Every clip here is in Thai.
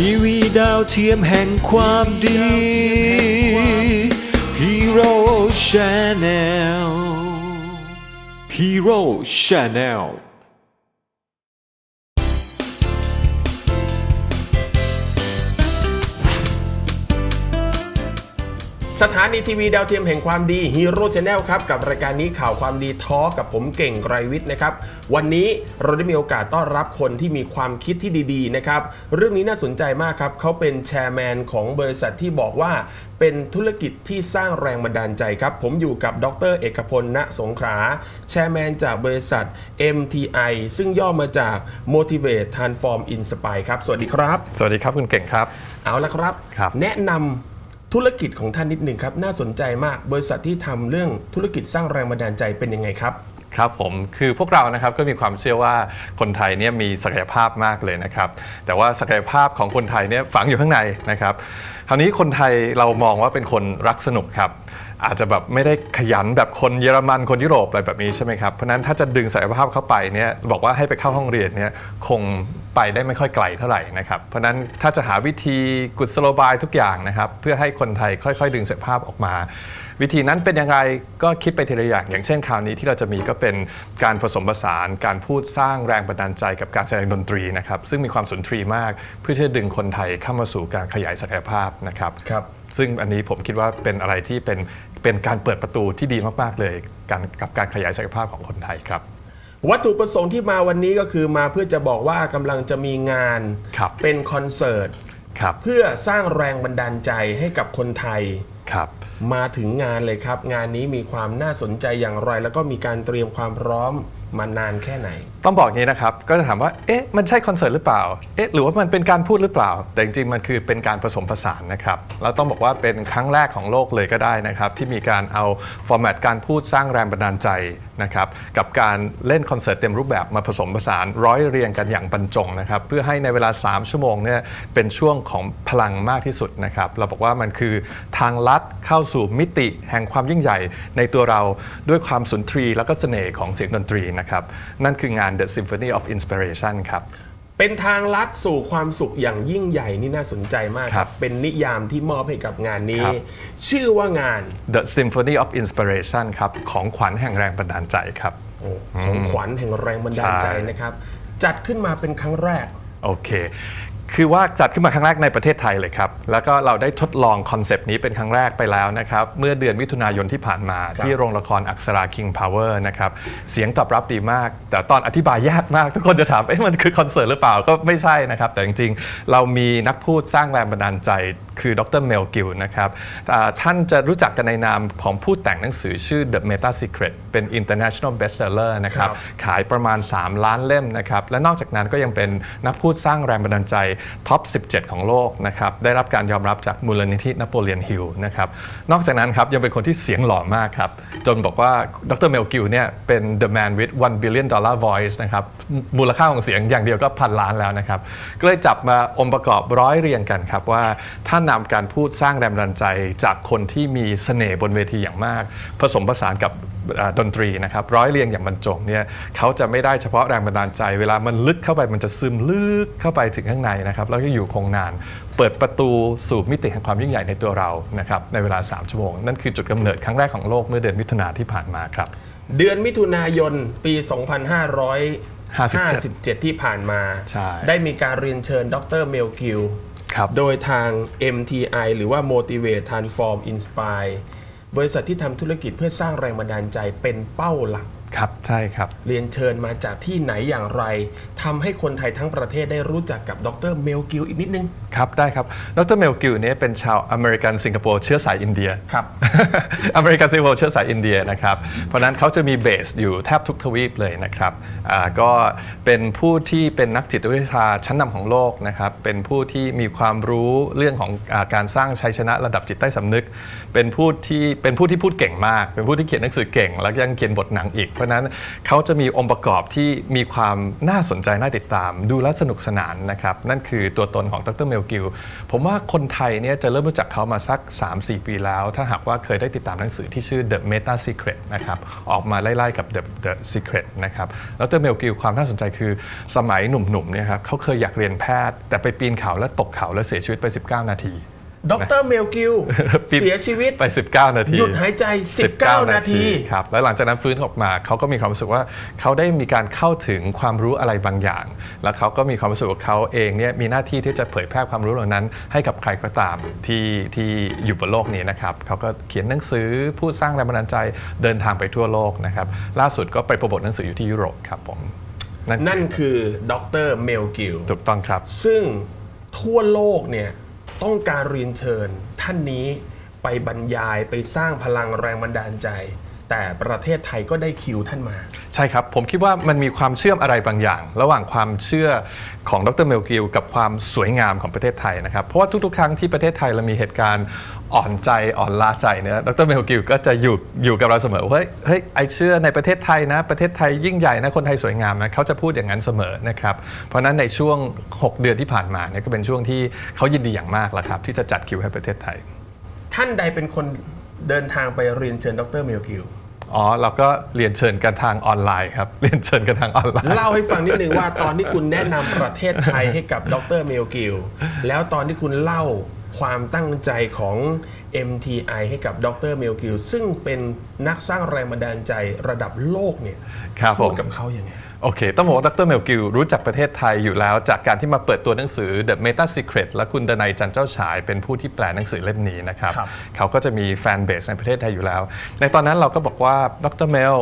ทีวีดาวเทียมแห่งความดีฮีโร่ชาแนลฮีโร่ชาแนล สถานีทีวีดาวเทียมแห่งความดีฮีโร่ชาแนลครับ กับรายการนี้ข่าวความดีท้อกับผมเก่งไกรวิทย์นะครับ วันนี้เราได้มีโอกาสต้อนรับคนที่มีความคิดที่ดีๆนะครับ เรื่องนี้น่าสนใจมากครับ เขาเป็นแชร์แมนของบริษัทที่บอกว่า เป็นธุรกิจที่สร้างแรงบันดาลใจครับ ผมอยู่กับดร เอกพลณสงขลาแชร์แมนจากบริษัท MTI ซึ่งย่อมาจาก Motivate Transform Inspire ครับสวัสดีครับ สวัสดีครับคุณเก่งครับ เอาละครับครับแนะนำ ธุรกิจของท่านนิดหนึ่งครับ น่าสนใจมากบริษัทที่ทำเรื่องธุรกิจสร้างแรงบันดาลใจเป็นยังไงครับครับผมคือพวกเรานะครับก็มีความเชื่อว่าคนไทยเนี่ยมีศักยภาพมากเลยนะครับแต่ว่าศักยภาพของคนไทยเนี่ยฝังอยู่ข้างในนะครับคราวนี้คนไทยเรามองว่าเป็นคนรักสนุกครับ อาจจะแบบไม่ได้ขยันแบบคนเยอรมันคนยุโรปอะไรแบบนี้ใช่ไหมครับ เพราะนั้นถ้าจะดึงศักยภาพเข้าไปเนี่ยบอกว่าให้ไปเข้าห้องเรียนเนี่ยคงไปได้ไม่ค่อยไกลเท่าไหร่นะครับเพราะนั้นถ้าจะหาวิธีกุศโลบายทุกอย่างนะครับเพื่อให้คนไทยค่อย ๆ ดึงศักยภาพออกมา วิธีนั้นเป็นยังไงก็คิดไปทีละอย่าง อย่างเช่นคราวนี้ที่เราจะมีก็เป็นการผสมผสาน การพูดสร้างแรงบันดาลใจกับการแสดงดนตรีนะครับซึ่งมีความสุนทรีมาก เพื่อที่จะดึงคนไทยเข้ามาสู่การขยายศักยภาพนะครับครับ ซึ่งอันนี้ผมคิดว่าเป็นอะไรที่เป็นเป็นการเปิดประตูที่ดีมาก ๆ เลยการกับการขยายศักยภาพของคนไทยครับ วัตถุประสงค์ที่มาวันนี้ก็คือมาเพื่อจะบอกว่ากำลังจะมีงานครับเป็นคอนเสิร์ตครับเพื่อสร้างแรงบันดาลใจให้กับคนไทยครับมาถึงงานเลยครับ งานนี้มีความน่าสนใจอย่างไร แล้วก็มีการเตรียมความพร้อม มานานแค่ไหน ต้องบอกงนี้นะครับ ก็จะถามว่า เอ๊ะ มันใช่คอนเสิร์ตหรือเปล่า เอ๊ะ หรือว่ามันเป็นการพูดหรือเปล่า แต่จริงๆ มันคือเป็นการผสมผสานนะครับ เราต้องบอกว่าเป็นครั้งแรกของโลกเลยก็ได้นะครับ ที่มีการเอาฟอร์แมตการพูดสร้างแรงบันดาลใจ นะครับกับการเล่นคอนเสิร์ตเต็มรูปแบบมาผสมผสานร้อยเรียงกันอย่างบรรจงนะครับเพื่อให้ในเวลา 3 ชั่วโมงเนี่ยเป็นช่วงของพลังมากที่สุดนะครับเราบอกว่ามันคือทางลัดเข้าสู่มิติแห่งความยิ่งใหญ่ในตัวเราด้วยความสุนทรี แล้วก็เสน่ห์ของเสียงดนตรีนะครับนั่นคืองาน The Symphony of Inspiration ครับ เป็นทางลัดสู่ความสุขอย่างยิ่งใหญ่นี่น่าสนใจมากคครัรับบเป็นนิยามที่มอบให้กับงานนี้ ครับ ชื่อว่างาน The Symphony of Inspiration ครับ ของขวัญแห่งแรงบันดาลใจครับโอ้ของขวัญแห่งแรงบันดาลใจใช่ นะครับ จัดขึ้นมาเป็นครั้งแรก โอเค คือว่าจัดขึ้นมาครั้งแรกในประเทศไทยเลยครับ แล้วก็เราได้ทดลองคอนเซปต์นี้เป็นครั้งแรกไปแล้วนะครับ เมื่อเดือนมิถุนายนที่ผ่านมาครับที่โรงละครอักษรา King Power นะครับ เสียงตอบรับดีมาก แต่ตอนอธิบายยากมาก ทุกคนจะถาม เอ๊ะมันคือคอนเสิร์ตหรือเปล่า ก็ไม่ใช่นะครับ แต่จริงๆ เรามีนักพูดสร้างแรงบันดาลใจ คือดรเมลกิลนะครับอ่าท่านจะรู้จักกันในนามของผู้แต่งหนังสือชื่อ The Meta Secret เป็น international bestseller นะครับครับขายประมาณ 3 ล้านเล่มนะครับและนอกจากนั้นก็ยังเป็นนักพูดสร้างแรงบันดาลใจท็อป 17 ของโลกนะครับได้รับการยอมรับจากมูลนิธินโปเลียนฮิลนะครับนอกจากนั้นครับยังเป็นคนที่เสียงหล่อมากครับจนบอกว่าดรเมลกิลเนี่ยเป็น the man with one billion dollar voice นะครับมูลค่าของเสียงอย่างเดียวก็พันล้านแล้วนะครับก็เลยจับมาองค์ประกอบร้อยเรียงกันครับว่าถ้านำการพูดสร้างแรงบันดาลใจ จากคนที่มีเสน่ห์บนเวทีอย่างมาก ผสมผสานกับอ่าดนตรีนะครับร้อยเรียงอย่างบรรจงเนี่ยเขาจะไม่ได้เฉพาะแรงบันดาลใจ เวลามันลึกเข้าไปมันจะซึมลึกเข้าไปถึงข้างในนะครับแล้วก็อยู่คงนาน เปิดประตูสู่มิติแห่งความยิ่งใหญ่ในตัวเรานะครับในเวลา 3 ชั่วโมง นั่นคือจุดกำเนิดครั้งแรกของโลกเมื่อเดือนมิถุนาที่ผ่านมาครับ เดือนมิถุนายนปี 2557 ที่ผ่านมาใช่ได้มีการเรียนเชิญดรเมลกิลครับ โดยทาง MTI หรือว่า Motivate Transform Inspire บริษัทที่ทำธุรกิจเพื่อสร้างแรงบันดาลใจเป็นเป้าหลัก ครับใช่ครับ เรียนเชิญมาจากที่ไหนอย่างไรทำให้คนไทยทั้งประเทศได้รู้จักกับดรเมลกิลอีกนิดนึง ครับได้ครับ ดรเมลกิลเนี่ยเป็นชาวอเมริกันสิงคโปร์เชื้อสายอินเดียครับอเมริกันสิงคโปร์เชื้อสายอินเดียนะครับ เพราะฉะนั้นเขาจะมีเบสอยู่แทบทุกทวีปเลยนะครับอ่าก็เป็นผู้ที่เป็นนักจิตวิทยาชั้นนำของโลกนะครับเป็นผู้ที่มีความรู้เรื่องของอาการสร้างชัยชนะระดับจิตใต้สำนึกเป็นผู้ที่เป็นผู้ที่พูดเก่งมาก เป็นผู้ที่เขียนหนังสือเก่ง แล้วยังเขียนบทหนังอีก เพราะนั้นเขาจะมีองค์ประกอบที่มีความน่าสนใจน่าติดตาม ดูแลสนุกสนานนะครับนั่นคือตัวตนของดรเมลกิลผมว่าคนไทยเนี่ยจะเริ่มรู้จักเขามาสัก 3-4 ปีแล้ว ถ้าหากว่าเคยได้ติดตามหนังสือที่ชื่อ The Meta Secret นะครับออกมาไล่ๆกับ The, The Secret นะครับดรเมลกิลความน่าสนใจคือสมัยหนุ่มๆเนี่ยครับเขาเคยอยากเรียนแพทย์ แต่ไปปีนเขาและตกเขาและเสียชีวิตไป 19 นาที ดรเมลกิลปีนเสียชีวิตไป 19 นาที หยุดหายใจ 19 นาทีครับแล้วหลังจากนั้นฟื้นออกมาเขาก็มีความรู้สึกว่าเขาได้มีการเข้าถึงความรู้อะไรบางอย่าง แล้วเขาก็มีความรู้สึกว่าเขาเองเนี่ยมีหน้าที่ที่จะเผยแพร่ความรู้เหล่านั้น ให้กับใครก็ตามที่ที่อยู่บนโลกนี้นะครับเขาก็เขียนหนังสือพูดสร้างแรงบันดาลใจเดินทางไปทั่วโลกนะครับล่าสุดก็ไปโปรโมทหนังสืออยู่ที่ยุโรปครับผมนั่นคือดรเมลกิลถูกต้องครับ ซึ่งทั่วโลกเนี่ย ต้องการเรียนเชิญท่านนี้ไปบรรยายไปสร้างพลังแรงบันดาลใจ แต่ประเทศไทยก็ได้คิวท่านมา ใช่ครับ ผมคิดว่ามันมีความเชื่อมอะไรบางอย่าง ระหว่างความเชื่อของดรเมลกิลกับความสวยงามของประเทศไทยนะครับ เพราะว่าทุกๆ ครั้งที่ประเทศไทยเรามีเหตุการณ์ อ่อนใจอ่อนล้าใจเนี่ยดรเมลกิลก็จะอยู่อยู่กับเราเสมอว่าเฮ้ยเฮ้ยไอเชื่อในประเทศไทยนะ ประเทศไทยยิ่งใหญ่นะ คนไทยสวยงามนะเขาจะพูดอย่างนั้นเสมอนะครับ เพราะฉะนั้นในช่วง 6 เดือนที่ผ่านมาเนี่ยก็เป็นช่วงที่เขายินดีอย่างมากแล้วครับ ที่จะจัดคิวให้ประเทศไทย ท่านใดเป็นคนเดินทางไปเรียนเชิญดรเมลกิลอ๋อเราก็เรียนเชิญกันทางออนไลน์ครับเรียนเชิญกันทางออนไลน์เล่าให้ฟังนิดนึงว่าตอนที่คุณแนะนำประเทศไทยให้กับดรเมลกิลแล้วตอนที่คุณเล่า ความตั้งใจของ MTI ให้กับดรเมลกิลซึ่งเป็นนักสร้างแรงบันดาลใจระดับโลกเนี่ยครับผพูดมกับเขาอย่างไงโอเค ต้องบอกว่าดรเมลกิลรู้จักประเทศไทยอยู่แล้ว จากการที่มาเปิดตัวหนังสือ The Meta Secret และคุณดนัยจันเจ้าฉาย เป็นผู้ที่แปลหนังสือเล่มนี้นะครับครับเขาก็จะมีแฟนเบสในประเทศไทยอยู่แล้ว ในตอนนั้นเราก็บอกว่าดรเมล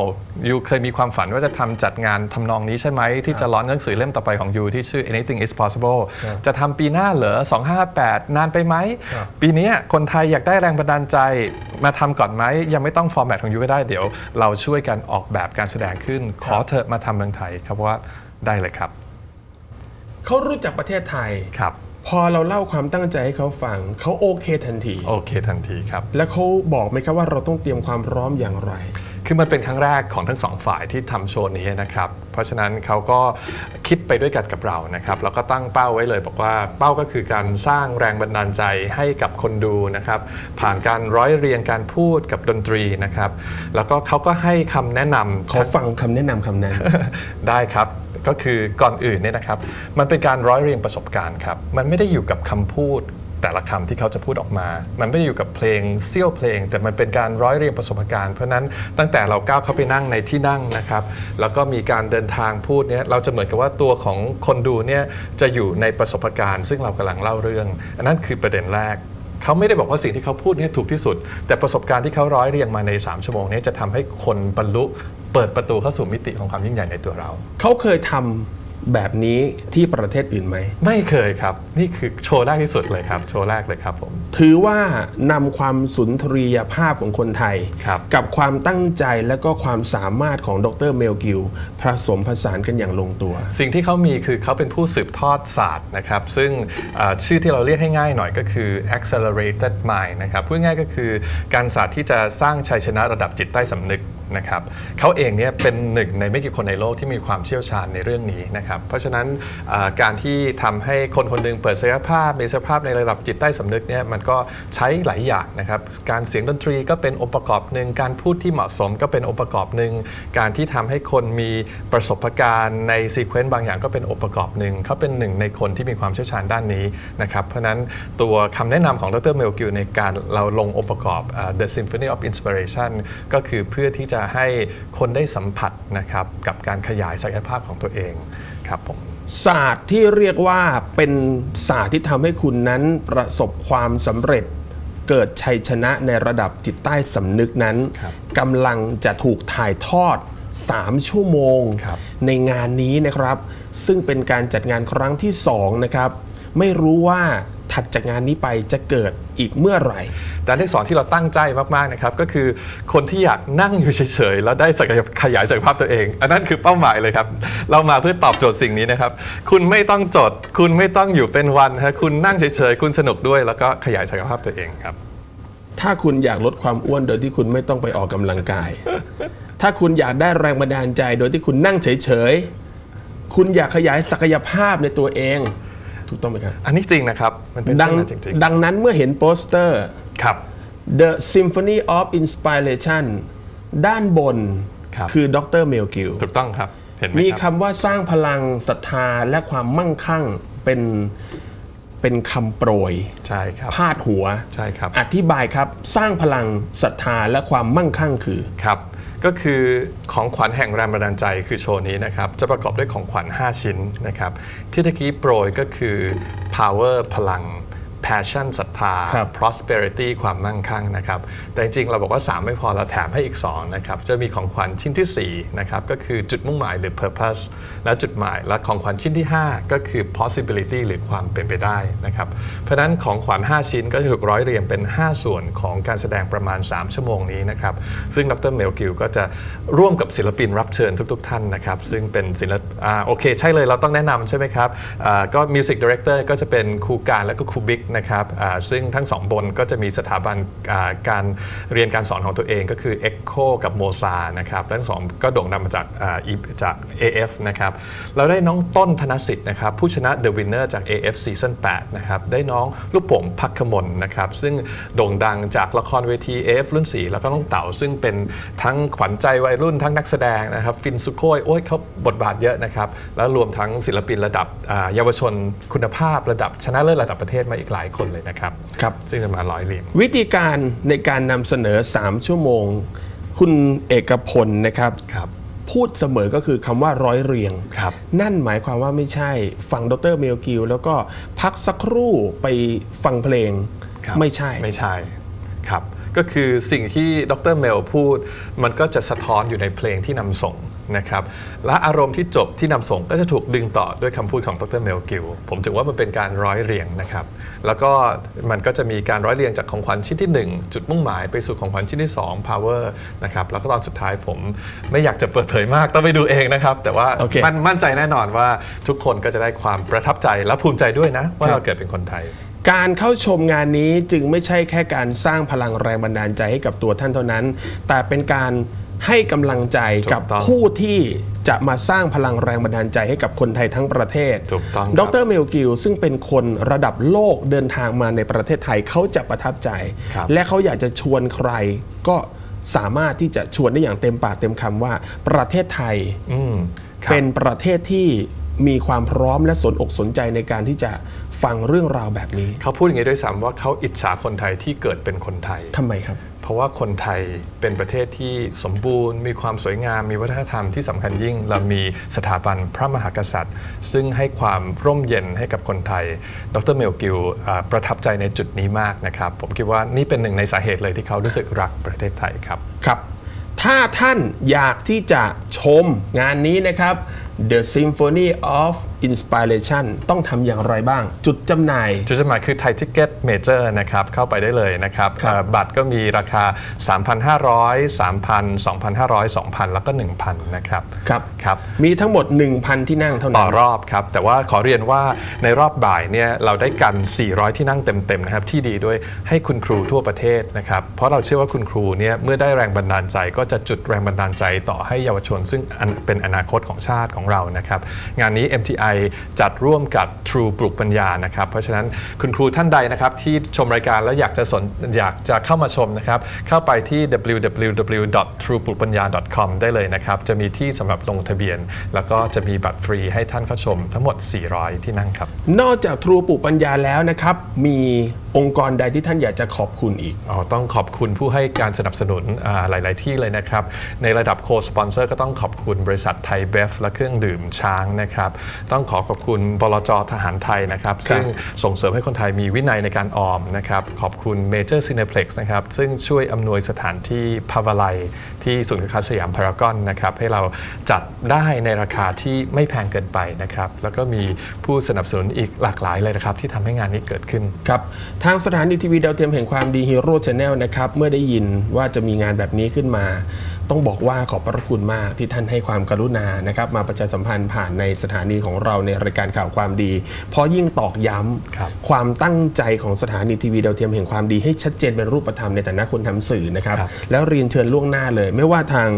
ยูเคยมีความฝันว่าจะทำจัดงานทำนองนี้ใช่ไหม ที่จะร้อนหนังสือเล่มต่อไปของยูที่ชื่อ Anything is Possible ครับจะทำปีหน้าเหรอ 258 นานไปไหมครับปีเนี้ยคนไทยอยากได้แรงบันดาลใจมาทำก่อนไหมยังไม่ต้องฟอร์แมตของยูก็ได้เดี๋ยว เราช่วยกันออกแบบการแสดงขึ้น ขอเถอะมาทำเมืองไทยครับว่าได้เลยครับเขารู้จักประเทศไทยครับ พอเราเล่าความตั้งใจให้เขาฟังเขาโอเคทันทีโอเคทันทีครับ แล้วเขาบอกไหมครับว่าเราต้องเตรียมความพร้อมอย่างไร คือมันเป็นครั้งแรกของทั้งสองฝ่ายที่ทำโชว์นี้นะครับ เพราะฉะนั้นเขาก็คิดไปด้วยกันกับเรานะครับแล้วก็ตั้งเป้าไว้เลย บอกว่าเป้าก็คือการสร้างแรงบันดาลใจให้กับคนดูนะครับ ผ่านการร้อยเรียงการพูดกับดนตรีนะครับ แล้วก็เขาก็ให้คำแนะนำขอฟังคำแนะนำคำนั้นได้ครับก็คือก่อนอื่นเนี่ยนะครับ มันเป็นการร้อยเรียงประสบการณ์ครับ มันไม่ได้อยู่กับคำพูด แต่ละคำที่เขาจะพูดออกมา มันไม่ได้อยู่กับเพลงเสี้ยวเพลง แต่มันเป็นการร้อยเรียงประสบการณ์ เพราะนั้นตั้งแต่เราก้าวเข้าไปนั่งในที่นั่งนะครับ แล้วก็มีการเดินทางพูดเนี่ยเราจะเหมือนกับว่าตัวของคนดูเนี่ยจะอยู่ในประสบการณ์ ซึ่งเรากำลังเล่าเรื่อง อันนั้นคือประเด็นแรกเขาไม่ได้บอกว่าสิ่งที่เขาพูดเนี่ยถูกที่สุด แต่ประสบการณ์ที่เขาร้อยเรียงมาใน 3 ชั่วโมงนี้จะทำให้คนบรรลุเปิดประตูเข้าสู่มิติของความยิ่งใหญ่ในตัวเรา เขาเคยทำ แบบนี้ที่ประเทศอื่นไหม ไม่เคยครับ นี่คือโชว์แรกที่สุดเลยครับ โชว์แรกเลยครับผม ถือว่านำความสุนทรียภาพของคนไทย ครับกับความตั้งใจและก็ความสามารถของดรเมลกิลผสมผสานกันอย่างลงตัว สิ่งที่เขามีคือเขาเป็นผู้สืบทอดศาสตร์นะครับ ซึ่งเอ่อชื่อที่เราเรียกให้ง่ายหน่อยก็คือ accelerated mind นะครับพูดง่ายก็คือการศาสตร์ที่จะสร้างชัยชนะระดับจิตใต้สำนึก นะครับเขาเองเนี่ยเป็นหนึ่งในไม่กี่คนในโลกที่มีความเชี่ยวชาญในเรื่องนี้นะครับเพราะฉะนั้นการที่ทำให้คนคนหนึงเปิดศักยภาพมีศักยภาพในระดับจิตใต้สำนึกเนี่ยมันก็ใช้หลายอย่างนะครับการเสียงดนตรีก็เป็นองค์ประกอบหนึ่งการพูดที่เหมาะสมก็เป็นองค์ประกอบหนึ่งการที่ทำให้คนมีประสบการณ์ในซีเควนต์บางอย่างก็เป็นองค์ประกอบหนึ่งเขาเป็นหนึ่งในคนที่มีความเชี่ยวชาญด้านนี้นะครับเพราะนั้นตัวคำแนะนำของดรเมลกิลในการเราลงองค์ประกอบเอ่อ The Symphony of Inspiration ก็คือเพื่อที่จะให้คนได้สัมผัสนะครับกับการขยายศักยภาพของตัวเองครับผมศาสตร์ที่เรียกว่าเป็นศาสตร์ที่ทำให้คุณนั้นประสบความสำเร็จเกิดชัยชนะในระดับจิตใต้สำนึกนั้นครับกำลังจะถูกถ่ายทอด 3 ชั่วโมงครับในงานนี้นะครับ ซึ่งเป็นการจัดงานครั้งที่ 2 นะครับ ไม่รู้ว่า ถัดจากงานนี้ไปจะเกิดอีกเมื่อไหร่ด้านที่สองที่เราตั้งใจมากๆนะครับก็คือคนที่อยากนั่งอยู่เฉยๆแล้วได้ศักยขยายศักยภาพตัวเอง อันนั้นคือเป้าหมายเลยครับ เรามาเพื่อตอบโจทย์สิ่งนี้นะครับ คุณไม่ต้องจด คุณไม่ต้องอยู่เป็นวันฮะคุณนั่งเฉยๆ คุณสนุกด้วย แล้วก็ขยายศักยภาพตัวเองครับ ถ้าคุณอยากลดความอ้วนโดยที่คุณไม่ต้องไปออกกำลังกาย ถ้าคุณอยากได้แรงบันดาลใจ โดยที่คุณนั่งเฉยๆคุณอยากขยายศักยภาพในตัวเอง ถูกต้องไหมครับ อันนี้จริงนะครับ มันเป็นดังเรื่องนั้นจริงดังนั้นเมื่อเห็นโปสเตอร์ๆครับ The Symphony of Inspiration ด้านบนครับคือดรเมลกิลถูกต้องครับเห็นไหมมีครับคำว่าสร้างพลังศรัทธาและความมั่งคั่งเป็นเป็นคำโปรยใช่ครับพาดหัวใช่ครับ อธิบายครับสร้างพลังศรัทธาและความมั่งคั่งคือครับ ก็คือของขวัญแห่งแรงบันดาลใจคือโชว์นี้นะครับ จะประกอบด้วยของขวัญ 5 ชิ้นนะครับ ที่ตะกี้โปรยก็คือ power พลัง passion ศรัทธาครับ prosperity ความมั่งคั่งนะครับ แต่จริงๆ เราบอกว่า 3 ไม่พอเราแถมให้อีก 2 นะครับ จะมีของขวัญชิ้นที่ 4 นะครับ ก็คือจุดมุ่งหมายหรือ purpose และจุดหมาย และของขวัญชิ้นที่ 5 ก็คือ possibility หรือความเป็นไปได้นะครับ เพราะฉะนั้นของขวัญ 5 ชิ้นก็จะถูกร้อยเรียงเป็น 5 ส่วนของการแสดงประมาณ 3 ชั่วโมงนี้นะครับ ซึ่งดรเมลกิลก็จะร่วมกับศิลปินรับเชิญทุก ๆ ท่านนะครับ ซึ่งเป็นศิลปอ่าโอเค ใช่เลยเราต้องแนะนำใช่ไหมครับอ่าก็มิวสิกดีเรคเตอร์ก็จะเป็นครูการและก็ครูบิ๊กนะครับซึ่งทั้งสองบนก็จะมีสถาบันการเรียนการสอนของตัวเองก็คือ Echo กับโมซานะครับทั้งสองก็โด่งดังมาจากจาก AF นะครับเราได้น้องต้นธนสิทธิ์นะครับผู้ชนะ The Winner จาก AF Season 8นะครับได้น้องลูกโป่งพักขมลนะครับซึ่งโด่งดังจากละครเวที AF รุ่น 4 แล้วก็น้องเต๋าซึ่งเป็นทั้งขวัญใจวัยรุ่นทั้งนักแสดงนะครับฟินสุโคยโอ้ยเขาบทบาทเยอะนะครับแล้วรวมทั้งศิลปินระดับเยาวชนคุณภาพระดับชนะเลิศระดับประเทศมาอีกหลายคนเลยนะครับครับ ซึ่งจะมาร้อยเรียงวิธีการในการนำเสนอ 3 ชั่วโมง คุณเอกพลนะครับครับพูดเสมอก็คือคำว่าร้อยเรียงครับนั่นหมายความว่าไม่ใช่ ฟังดรเมลกิลแล้วก็พักสักครู่ไปฟังเพลงครับไม่ใช่ ไม่ใช่ ครับ ก็คือสิ่งที่ดรเมลพูด มันก็จะสะท้อนอยู่ในเพลงที่นำส่ง นะครับและอารมณ์ที่จบที่นำส่งก็จะถูกดึงต่อด้วยคำพูดของดรเมลกิลผมถือว่ามันเป็นการร้อยเรียงนะครับแล้วก็มันก็จะมีการร้อยเรียงจากของขวัญชิ้นที่ 1 จุดมุ่งหมายไปสู่ของขวัญชิ้นที่ 2 power นะครับแล้วก็ตอนสุดท้ายผมไม่อยากจะเปิดเผยมากต้องไปดูเองนะครับ แต่ว่าโอเคมันมั่นใจแน่นอนว่าทุกคนก็จะได้ความประทับใจและภูมิใจด้วยนะ ว่าครับเราเกิดเป็นคนไทยการเข้าชมงานนี้จึงไม่ใช่แค่การสร้างพลังแรงบันดาลใจให้กับตัวท่านเท่านั้น แต่เป็นการ ให้กำลังใจกับถูกต้องผู้ที่จะมาสร้างพลังแรงบันดาลใจให้กับคนไทยทั้งประเทศ ถูกต้องดครับรเมลกิลซึ่งเป็นคนระดับโลกเดินทางมาในประเทศไทยเขาจะประทับใจครับและเขาอยากจะชวนใครก็สามารถที่จะชวนได้อย่างเต็มปากเต็มคำว่า ประเทศไทยอืมครับเป็นประเทศที่มีความพร้อมและสนอกสนใจในการที่จะฟังเรื่องราวแบบนี้ เขาพูดอย่างนี้ด้วยซ้ำว่าเขาอิจฉาคนไทยที่เกิดเป็นคนไทยทำไมครับ เพราะว่าคนไทยเป็นประเทศที่สมบูรณ์ มีความสวยงาม มีวัฒนธรรมที่สำคัญยิ่ง เรามีสถาบันพระมหากษัตริย์ ซึ่งให้ความร่มเย็นให้กับคนไทย ดรเมลกิลประทับใจในจุดนี้มากนะครับ ผมคิดว่านี่เป็นหนึ่งในสาเหตุเลยที่เขารู้สึกรักประเทศไทยครับ ครับ ถ้าท่านอยากที่จะชมงานนี้นะครับ The Symphony of Inspiration ต้องทำอย่างไรบ้าง จุดจำหน่าย จุดจำหน่ายคือไทยทิเก็ตเมเจอร์นะครับ เข้าไปได้เลยนะครับครับเอ่อบัตรก็มีราคา 3,500 3,000 2,500 2,000 แล้วก็ 1,000 นะครับครับครับ มีทั้งหมด 1,000 ที่นั่งเท่าต่นั้อนรอบครับ แต่ว่าขอเรียนว่าในรอบบ่ายเนี่ยเราได้กัน 400 ที่นั่งเต็มๆนะครับที่ดีด้วยให้คุณครูทั่วประเทศนะครับ เพราะเราเชื่อว่าคุณครูเนี่ยเมื่อได้แรงบันดาลใจ ก็จะจุดแรงบันดาลใจต่อให้เยาวชน ซึ่งอันเป็นอนาคตของชาติของเรานะครับงานนี้ MTI จัดร่วมกับ True ปลุกปัญญานะครับเพราะฉะนั้นคุณครูท่านใดนะครับที่ชมรายการแล้วอยากจะสนอยากจะเข้ามาชมนะครับเข้าไปที่ www.truepulukpanya.com ได้เลยนะครับจะมีที่สำหรับลงทะเบียน แล้วก็จะมีบัตรฟรีให้ท่านเข้าชมทั้งหมด 400 ที่นั่งครับ นอกจากทรูปุปัญญาแล้วนะครับ มี องค์กรใดที่ท่านอยากจะขอบคุณอีก อ๋อต้องขอบคุณผู้ให้การสนับสนุนอ่าหลาย ๆ ที่เลยนะครับ ในระดับโคสปอนเซอร์ก็ต้องขอบคุณบริษัทไทยเบฟและเครื่องดื่มช้างนะครับ ต้องขอขอบคุณบลจทหารไทยนะครับ ซึ่งส่งเสริมให้คนไทยมีวินัยในการออมนะครับ ขอบคุณเมเจอร์ซีเนเพล็กซ์นะครับ ซึ่งช่วยอำนวยสถานที่พาวาไลที่ศูนย์การค้าสยามพารากอนนะครับ ให้เราจัดได้ในราคาที่ไม่แพงเกินไปนะครับ แล้วก็มีผู้สนับสนุนอีกหลากหลายเลยนะครับที่ทำให้งานนี้เกิดขึ้น ครับทางสถานีทีวีดาวเทียมแห่งความดีฮีโร่ชาแนลนะครับเมื่อได้ยินว่าจะมีงานแบบนี้ขึ้นมา ต้องบอกว่าขอบพระคุณมากที่ท่านให้ความกรุณานะครับมาประชาสัมพันธ์ผ่านในสถานีของเราในรายการข่าวความดี เพราะยิ่งตอกย้ำครับความตั้งใจของสถานีทีวีดาวเทียมแห่งความดีให้ชัดเจนเป็นรูปธรรมในฐานะคนทำสื่อนะครับ ครับ แล้วเรียนเชิญล่วงหน้าเลย ไม่ว่าทาง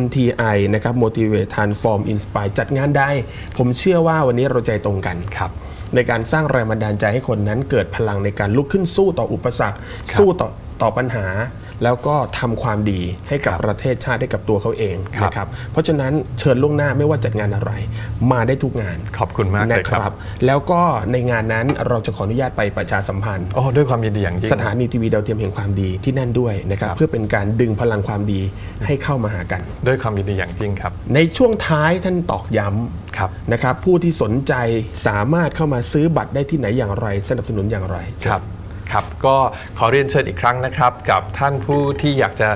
MTI นะครับ Motivate Transform Inspire จัดงานได้ ผมเชื่อว่าวันนี้เราใจตรงกัน ครับ ในการสร้างแรงบันดาลใจให้คนนั้นเกิดพลังในการลุกขึ้นสู้ต่ออุปสรรค สู้ต่อต่อปัญหา แล้วก็ทำความดีให้กับครับประเทศชาติให้กับตัวเขาเองครับนะครับเพราะฉะนั้นเชิญล่วงหน้าไม่ว่าจัดงานอะไร มาได้ทุกงานขอบคุณมากเลยนะคครัรับบแล้วก็ในงานนั้นเราจะขออนุญาตไปประชาสัมพันธ์โอ้ด้วยความยินดีอย่างยิ่งสถานีทีวีดาวเทียมแห่งความดีที่นั่นด้วยนะครับครับเพื่อเป็นการดึงพลังความดีให้เข้ามาหากัน ด้วยความยินดีอย่างยิ่งครับ ในช่วงท้ายท่านตอกย้ำครับนะครับผู้ที่สนใจสามารถเข้ามาซื้อบัตรได้ที่ไหนอย่างไร สนับสนุนอย่างไรครับ ครับก็ขอเรียนเชิญอีกครั้งนะครับ กับท่านผู้ที่อยากจะ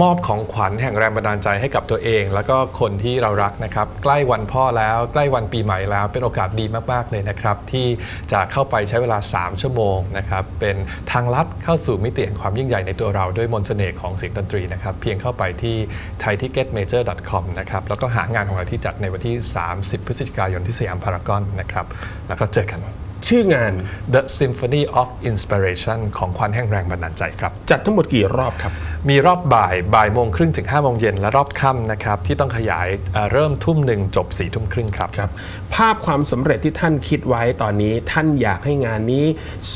มอบของขวัญแห่งแรงบันดาลใจให้กับตัวเอง แล้วก็คนที่เรารักนะครับ ใกล้วันพ่อแล้วใกล้วันปีใหม่แล้ว เป็นโอกาสดีมากๆเลยนะครับ ที่จะเข้าไปใช้เวลา 3 ชั่วโมงนะครับ เป็นทางลัดเข้าสู่มิติแห่งความยิ่งใหญ่ในตัวเราด้วยมนต์เสน่ห์ของเสียงดนตรีนะครับ เพียงเข้าไปที่ thaiticketmajor.com นะครับแล้วก็หางานของเราที่จัดในวันที่ 30 พฤศจิกายนที่สยามพารากอนนะครับ แล้วก็เจอกัน ชื่องาน The Symphony of Inspiration ของควันแห่งแรงบันดาลใจครับ จัดทั้งหมดกี่รอบครับ มีรอบบ่ายบ่ายโมงครึ่งถึง5โมงเย็นและรอบค่ำนะครับ ที่ต้องขยายเอ่อเริ่มทุ่มหนึ่งจบ4ี่ทุ่มครึ่งครับครับ ภาพความสำเร็จที่ท่านคิดไว้ตอนนี้ท่านอยากให้งานนี้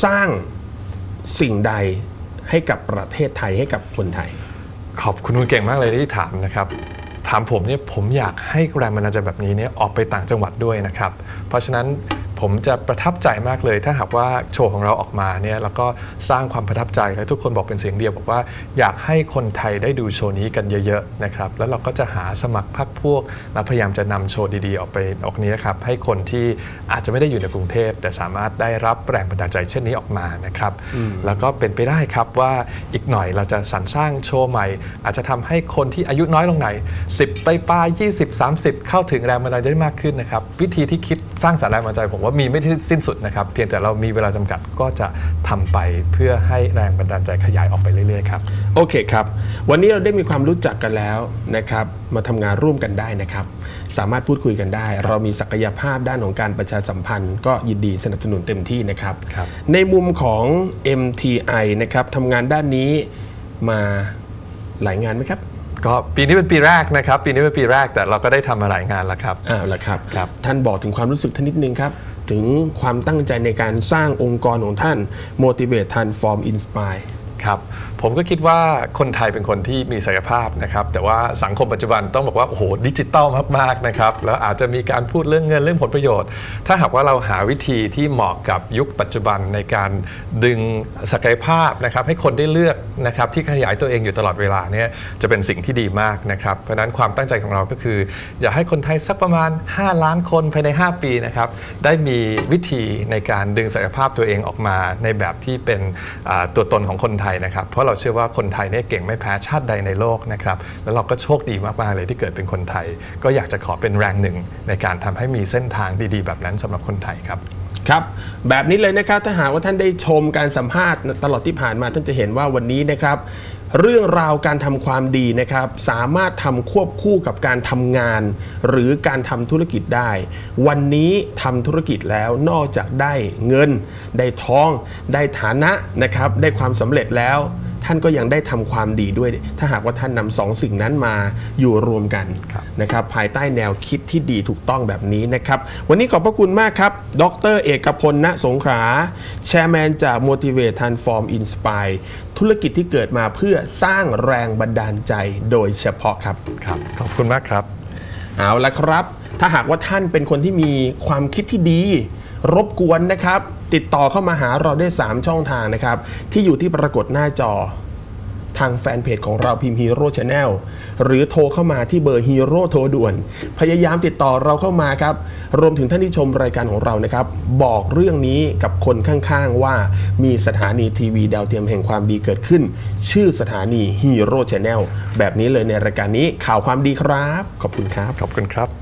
สร้างสิ่งใดให้กับประเทศไทยให้กับคนไทย ขอบคุณคุณเก่งมากเลยที่ถามนะครับถามผมเนี่ยผมอยากให้แรงบันดาลใจแบบนี้เนี่ยออกไปต่างจังหวัดด้วยนะครับ เพราะฉะนั้น ผมจะประทับใจมากเลย ถ้าหากว่าโชว์ของเราออกมาเนี่ยแล้วก็สร้างความประทับใจและทุกคนบอกเป็นเสียงเดียวบอกว่าอยากให้คนไทยได้ดูโชว์นี้กันเยอะๆนะครับแล้วเราก็จะหาสมัครพรรคพวกและพยายามจะนำโชว์ดีๆ ออกไปออกนี้นะครับให้คนที่อาจจะไม่ได้อยู่ในกรุงเทพ แต่สามารถได้รับแรงบันดาลใจเช่นนี้ออกมานะครับแล้วก็เป็นไปได้ครับว่าอีกหน่อยเราจะสรรสร้างโชว์ใหม่ อาจจะทำให้คนที่อายุน้อยลงหน่อย10ไปปลาย20 30 เข้าถึงแรงบันดาลใจได้มากขึ้นนะครับวิธีที่คิดสร้างสรรค์แรงบันดาลใจผมว่ามีไม่สิ้นสุดนะครับ เพียงแต่เรามีเวลาจำกัดก็จะทำไปเพื่อให้แรงบันดาลใจขยายออกไปเรื่อยๆครับโอเคครับ วันนี้เราได้มีความรู้จักกันแล้วนะครับ มาทำงานร่วมกันได้นะครับ สามารถพูดคุยกันได้ เรามีศักยภาพด้านของการประชาสัมพันธ์ ก็ยินดีสนับสนุนเต็มที่นะครับครับในมุมของ MTI นะครับทำงานด้านนี้มาหลายงานไหมครับก็ปีนี้เป็นปีแรกนะครับ ปีนี้เป็นปีแรกแต่เราก็ได้ทำมาหลายงานแล้วครับอ้าวละครับครับท่านบอกถึงความรู้สึกท่านนิดนึงครับ ถึงความตั้งใจในการสร้างองค์กรของท่าน motivate transform inspire ครับ ผมก็คิดว่าคนไทยเป็นคนที่มีศักยภาพนะครับ แต่ว่าสังคมปัจจุบันต้องบอกว่า โอ้โหดิจิตอลมากๆนะครับ แล้วอาจจะมีการพูดเรื่องเงินเรื่องผลประโยชน์ ถ้าหากว่าเราหาวิธีที่เหมาะกับยุคปัจจุบันในการดึงศักยภาพนะครับให้คนได้เลือกนะครับที่ขยายตัวเองอยู่ตลอดเวลาเนี่ยจะเป็นสิ่งที่ดีมากนะครับ เพราะนั้นความตั้งใจของเราก็คือ อยากให้คนไทยสักประมาณ 5 ล้านคนภายใน 5 ปีนะครับได้มีวิธีในการดึงศักยภาพตัวเองออกมาในแบบที่เป็นตัวตนของคนไทยนะครับเพราะเราเชื่อว่าคนไทยเนี่ยเก่งไม่แพ้ชาติใดในโลกนะครับแล้วเราก็โชคดีมากๆเลยที่เกิดเป็นคนไทย ก็อยากจะขอเป็นแรงหนึ่งในการทำให้มีเส้นทางดีๆ แบบนั้นสำหรับคนไทยครับครับแบบนี้เลยนะครับถ้าหากว่าท่านได้ชมการสัมภาษณ์ตลอดที่ผ่านมาท่านจะเห็นว่าวันนี้นะครับเรื่องราวการทำความดีนะครับ สามารถทำควบคู่กับการทำงาน หรือการทำธุรกิจได้ วันนี้ทำธุรกิจแล้วนอกจากได้เงิน ได้ทอง ได้ฐานะนะครับ ได้ความสำเร็จแล้ว ท่านก็ยังได้ทำความดีด้วย ถ้าหากว่าท่านนำสองสิ่งนั้นมาอยู่รวมกันครับนะครับภายใต้แนวคิดที่ดีถูกต้องแบบนี้นะครับ วันนี้ขอบพระคุณมากครับ ดร เอกพลณสงขลาแชร์แมนจาก Motivate Transform Inspire ธุรกิจที่เกิดมาเพื่อสร้างแรงบันดาลใจโดยเฉพาะครับครับ ขอบคุณมากครับ เอาละครับ ถ้าหากว่าท่านเป็นคนที่มีความคิดที่ดี รบกวนนะครับ ติดต่อเข้ามาหาเราได้ 3 ช่องทางนะครับ ที่อยู่ที่ปรากฏหน้าจอทางแฟนเพจของเราพิมพ์ฮีโร่ชาแนลหรือโทรเข้ามาที่เบอร์ฮีโร่โทรด่วน พยายามติดต่อเราเข้ามาครับ รวมถึงท่านที่ชมรายการของเรานะครับ บอกเรื่องนี้กับคนข้างๆว่ามีสถานีทีวีดาวเทียมแห่งความดีเกิดขึ้น ชื่อสถานีฮีโร่ชาแนลแบบนี้เลยในรายการนี้ข่าวความดีครับ ขอบคุณครับ ขอบคุณครับ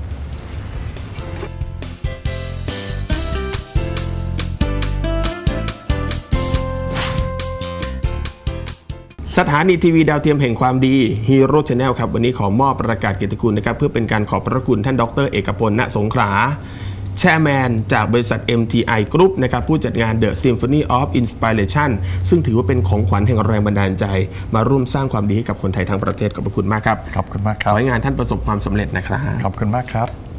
สถานีทีวีดาวเทียมแห่งความดีฮีโร่ชาแนลครับ วันนี้ขอมอบประกาศเกียรติคุณนะครับ เพื่อเป็นการขอบพระคุณท่านดร เอกพลณสงขลาแชร์แมนจากบริษัท MTI Group นะครับผู้จัดงาน The Symphony of Inspiration ซึ่งถือว่าเป็นของขวัญแห่งแรงบันดาลใจ มาร่วมสร้างความดีให้กับคนไทยทั้งประเทศขอบพระคุณมากครับขอบคุณมากคขรับอให้งานท่านประสบความสำเร็จนะครับขอบคุณมากครับ